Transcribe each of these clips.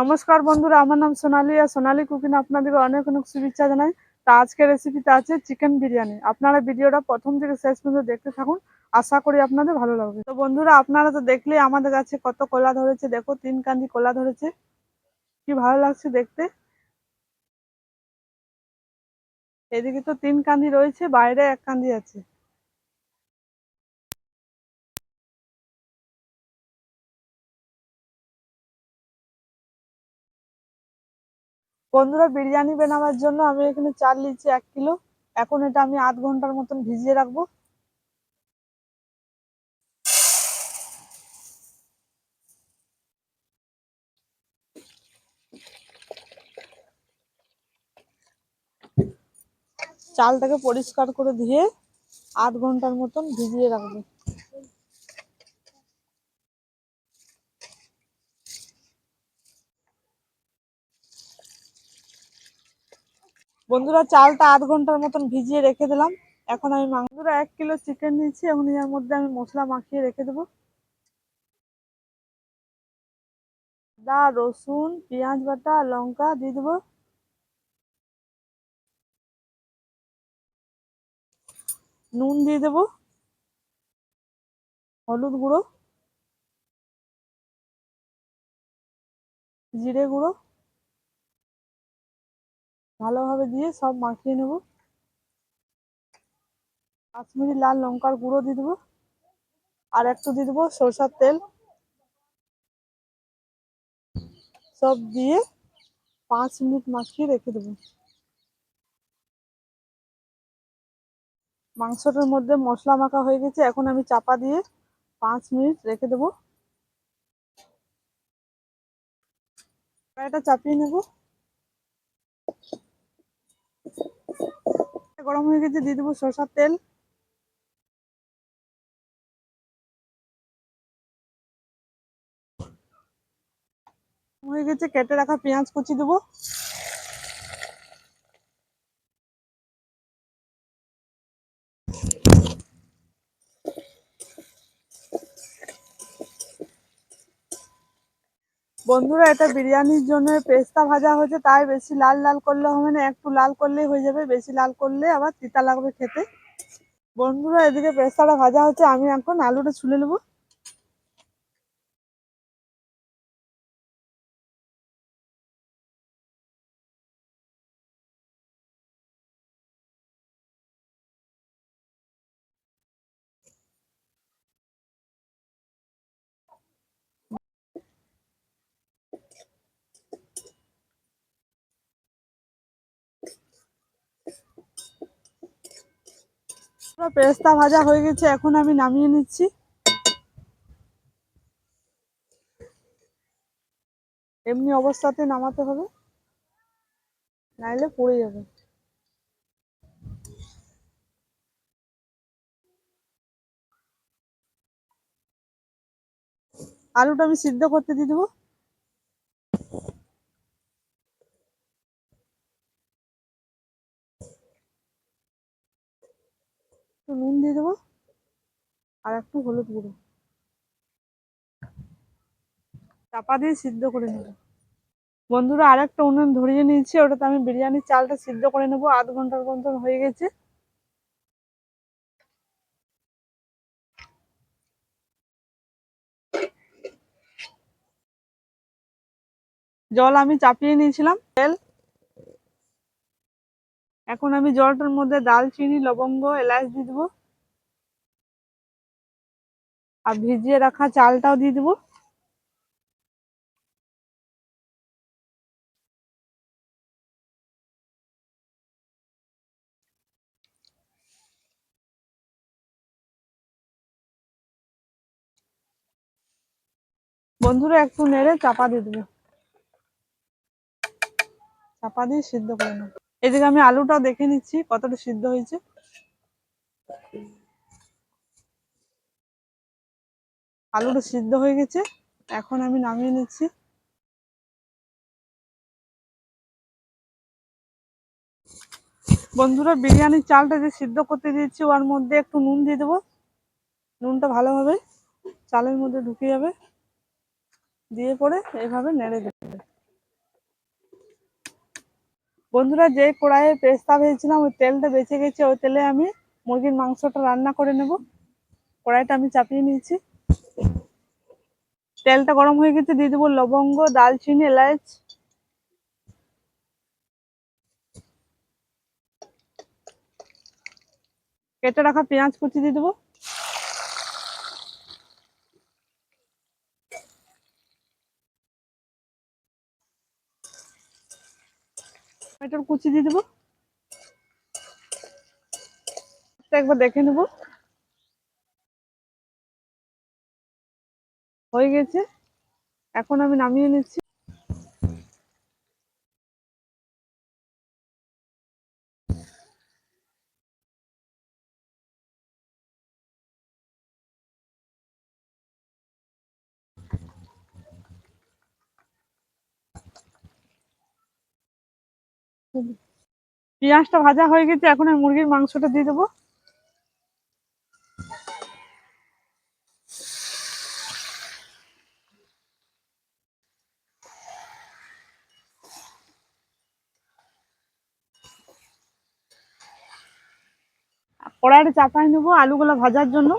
নমস্কার বন্ধুরা, আমার নাম সোনালি আর সোনালি কুকিং আপনাদেরকে অনেক অনেক শুভেচ্ছা জানাই। তা আজকের রেসিপিতে আছে চিকেন বিরিয়ানি। আপনারা ভিডিওটা প্রথম থেকে শেষ পর্যন্ত দেখতে থাকুন, আশা করি আপনাদের ভালো লাগবে। তো বন্ধুরা, আপনারা তো দেখলেই আমাদের কাছে কত কলা ধরেছে, দেখো তিন কান্দি কলা ধরেছে, কি ভালো লাগছে দেখতে। এদিকে তো তিন কান্দি রয়েছে, বাইরে এক কান্দি আছে। বন্ধুরা বিরিয়ানি বানাবার জন্য আমি এখানে চাল নিচ্ছি এক কিলো। এখন এটা আমি আধ ঘণ্টার মতন ভিজিয়ে রাখব। চালটাকে পরিষ্কার করে ধুয়ে আধ ঘণ্টার মতন ভিজিয়ে রাখব। বন্ধুরা, চালটা আধ ঘণ্টার মতন ভিজিয়ে রেখে দিলাম। এখন আমি মাংসরা এক কিলো চিকেন নিয়েছি। এখন এর মধ্যে আমি মশলা মাখিয়ে রেখে দেবো। আদা, রসুন, পেঁয়াজ বাটা, লঙ্কা দিয়ে দেবো। নুন দিয়ে দেবো। হলুদ গুঁড়ো। জিরে গুঁড়ো। ভালোভাবে দিয়ে সব মাখিয়ে নেব। কাশ্মীরি লাল লঙ্কার গুঁড়ো দিয়ে দেবো। আর একটু দিয়ে দেবো সরষার তেল। সব দিয়ে পাঁচ মিনিট মাখিয়ে রেখে দেবো। মাংসটার মধ্যে মশলা মাখা হয়ে গেছে। এখন আমি চাপা দিয়ে পাঁচ মিনিট রেখে দেবো। কড়াইটা চাপিয়ে নেব। গরম হয়ে গেছে দিয়ে দেবো সরষার তেল। হয়ে গেছে কেটে রাখা পেঁয়াজ কুচি দেবো। বন্ধুরা, এটা বিরিয়ানির জন্য পেস্তা ভাজা হয়েছে, তাই বেশি লাল লাল করলে হবে না, একটু লাল করলেই হয়ে যাবে, বেশি লাল করলে আবার তিতা লাগবে খেতে। বন্ধুরা, এদিকে পেস্তাটা ভাজা হচ্ছে, আমি এখন আলুটা ছুলে নেব। পেস্তা ভাজা হয়ে গেছে, এখন আমি নামিয়ে নিচ্ছি। এমনি অবস্থাতে নামাতে হবে, নাইলে পড়ে যাবে। আলুটা আমি সিদ্ধ করতে দিয়ে দেবো একটু নুন দিয়ে দেবো আর একটু হলুদ গুঁড়ো। চাপা দিয়ে সিদ্ধ করে নেব। বন্ধুরা আর একটা উনুন ধরিয়ে নিয়েছি, ওটাতে আমি বিরিয়ানির চালটা সিদ্ধ করে নেব। আধ ঘণ্টার মতন হয়ে গেছে। জল আমি চাপিয়ে নিয়েছিলাম, তেল। এখন আমি জলটার মধ্যে দালচিনি, লবঙ্গ, এলাচ দিয়ে দেবো। আর ভিজিয়ে রাখা চালটাও দিয়ে দেবো। বন্ধুরা, একটু নেড়ে চাপা দিয়ে দেবো। চাপা দিয়ে সিদ্ধ করে নেব। এদিকে আমি আলুটাও দেখে নিচ্ছি, কতটা সিদ্ধ হয়েছে। আলুটা সিদ্ধ হয়ে গেছে। এখন আমি নামিয়ে নিচ্ছি। বন্ধুরা, বিরিয়ানির চালটা যে সিদ্ধ করতে দিয়েছি, ওর মধ্যে একটু নুন দিয়ে দেবো। নুনটা ভালোভাবে চালের মধ্যে ঢুকে যাবে। দিয়ে পরে এইভাবে নেড়ে দেবে। বন্ধুরা, যে কড়াইয়ে পেস্তা ভেজেছিলাম, ওই তেলটা বেঁচে গেছে। ওই তেলে আমি মুরগির মাংসটা রান্না করে নেব। কড়াইটা আমি চাপিয়ে নিয়েছি। তেলটা গরম হয়ে গেছে, দিয়ে দেবো লবঙ্গ দালচিনি এলাচ। কেটে রাখা পেঁয়াজ কুচি দিয়ে দেবো। টমেটোর কুচি দিয়ে দেবো। একবার দেখে নেব। হয়ে গেছে। এখন আমি নামিয়ে নিচ্ছি। পেঁয়াজটা ভাজা হয়ে গেছে, এখন আমি মুরগির মাংসটা দিয়ে দেবো। কড়াইটা চাপাই নেব আলুগুলো ভাজার জন্য।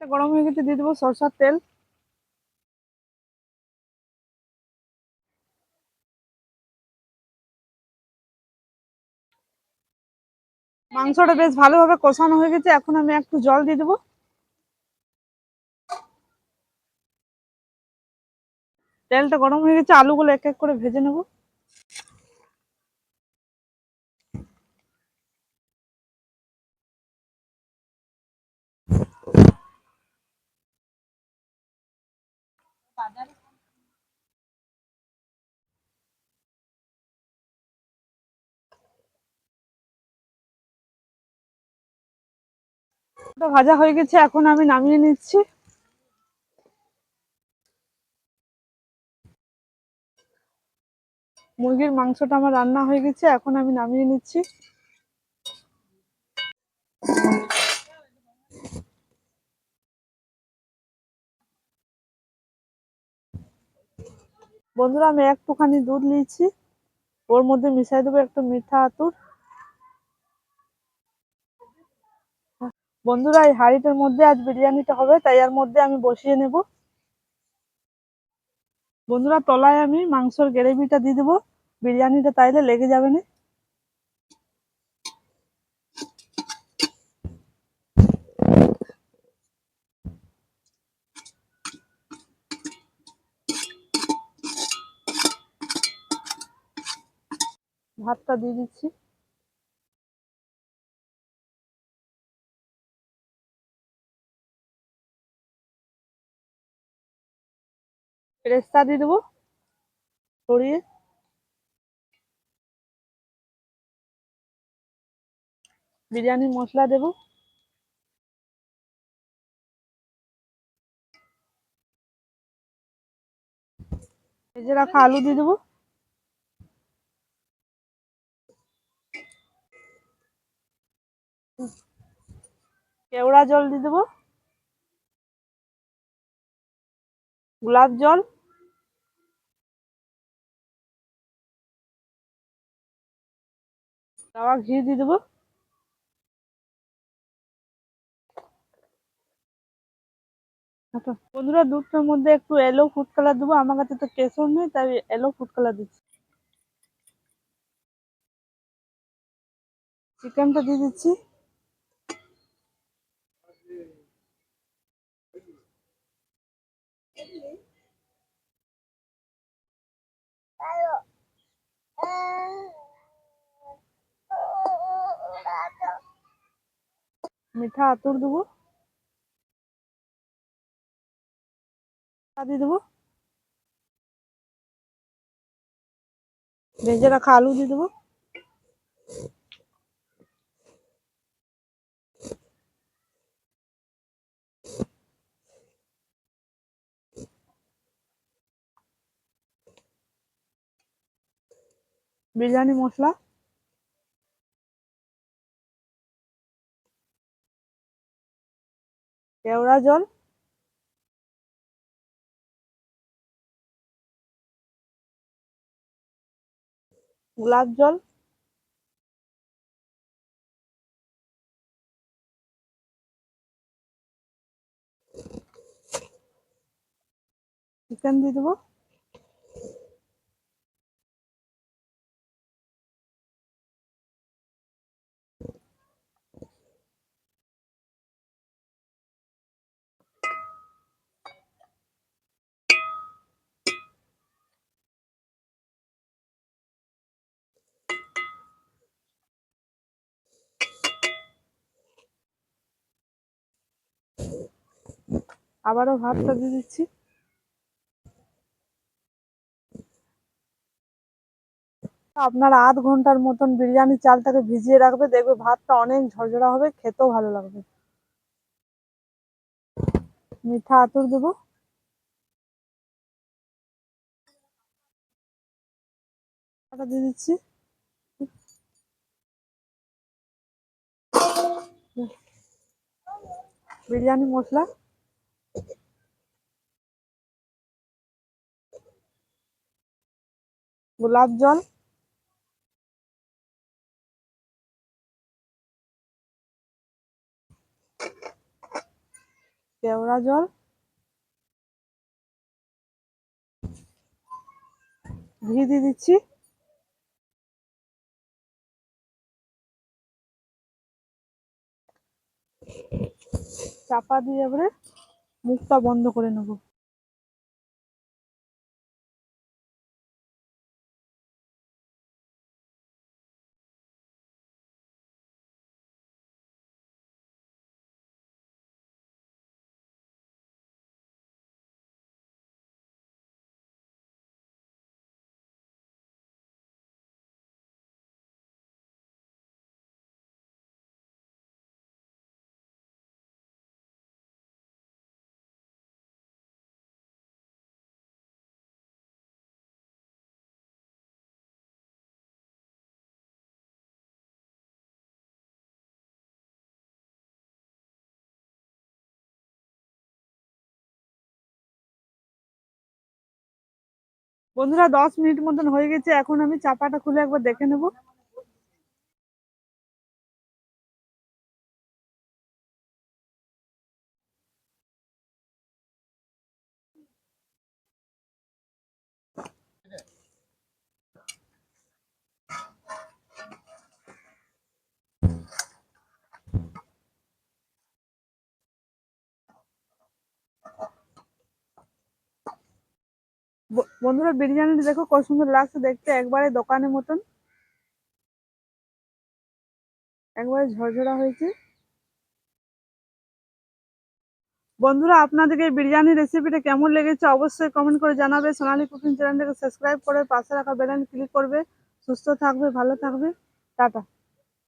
গরম হয়ে গেছে, দিয়ে দেবো সরষার তেল। মাংসটা বেশ ভালোভাবে কষানো হয়ে গেছে, এখন আমি একটু জল দিয়ে দেবো। তেলটা গরম হয়ে গেছে, আলুগুলো এক এক করে ভেজে নেব। ভাজা হয়ে গেছে, এখন আমি নামিয়ে নিচ্ছি। মুরগির মাংসটা আমার রান্না হয়ে গেছে, এখন আমি নামিয়ে নিচ্ছি। বন্ধুরা, আমি একটুখানি দুধ নিয়েছি, ওর মধ্যে মিশাই দেবো একটু মিঠা আতুর। বন্ধুরা, এই হাঁড়িটার মধ্যে আজ বিরিয়ানিটা হবে, তাই এর মধ্যে আমি বসিয়ে নেব। বন্ধুরা, তলায় আমি মাংসর গ্রেভিটা দিয়ে দেবো। বিরিয়ানিটা তাইলে লেগে যাবে না। ভাতটা দিয়ে দিচ্ছি। পেস্তা দিয়ে দেবো। ছড়িয়ে বিরিয়ানি মশলা দেবো। ভেজে রাখা আলু দিয়ে দেবো। কেওড়া জল দিয়ে দেবো। গোলাপ জল। তাওয়া ঘি দিয়ে দেবো। আচ্ছা, বন্ধুরা দুধটার মধ্যে একটু এলো ফুড কালার দেবো। আমার কাছে তো কেশর নেই তাই এলো ফুড কালার দিচ্ছি। চিকেনটা দিয়ে দিচ্ছি। মিঠা আতর দেবো। দিয়ে দেবো। ভেজে রাখা আলু দিয়ে দেবো। বিরিয়ানি মশলা। কেওড়া জল? গোলাপ জল? চিকেন দিয়ে দেবো? আবারও ভাতটা দিয়ে দিচ্ছি। আপনার আধ ঘণ্টার মতন বিরিয়ানি চালটাকে ভিজিয়ে রাখবে, দেখবে ভাতটা অনেক ঝরঝরা হবে, খেতেও ভালো লাগবে। মিঠা আতর দেবো। দিয়ে দিচ্ছি। বিরিয়ানি মশলা। গোলাপ জল কেওড়া জল। ঘি দিয়ে দিচ্ছি। চাপা দিয়ে এবারে মুখটা বন্ধ করে নেব। বন্ধুরা দশ মিনিট মতন হয়ে গেছে এখন আমি চাপাটা খুলে একবার দেখে নেব। বন্ধুরা বিরিয়ানিটা দেখো কত সুন্দর লাগছে দেখতে, একবারে দোকানের মতন। একবারে ঝরঝরা হয়েছে। বন্ধুরা আপনাদেরকে বিরিয়ানি রেসিপিটা কেমন লেগেছে অবশ্যই কমেন্ট করে জানাবে। সোনালি কুকিং চ্যানেলটাকে সাবস্ক্রাইব করে পাশে রাখা বেল ক্লিক করবে। সুস্থ থাকবে, ভালো থাকবে। টাটা।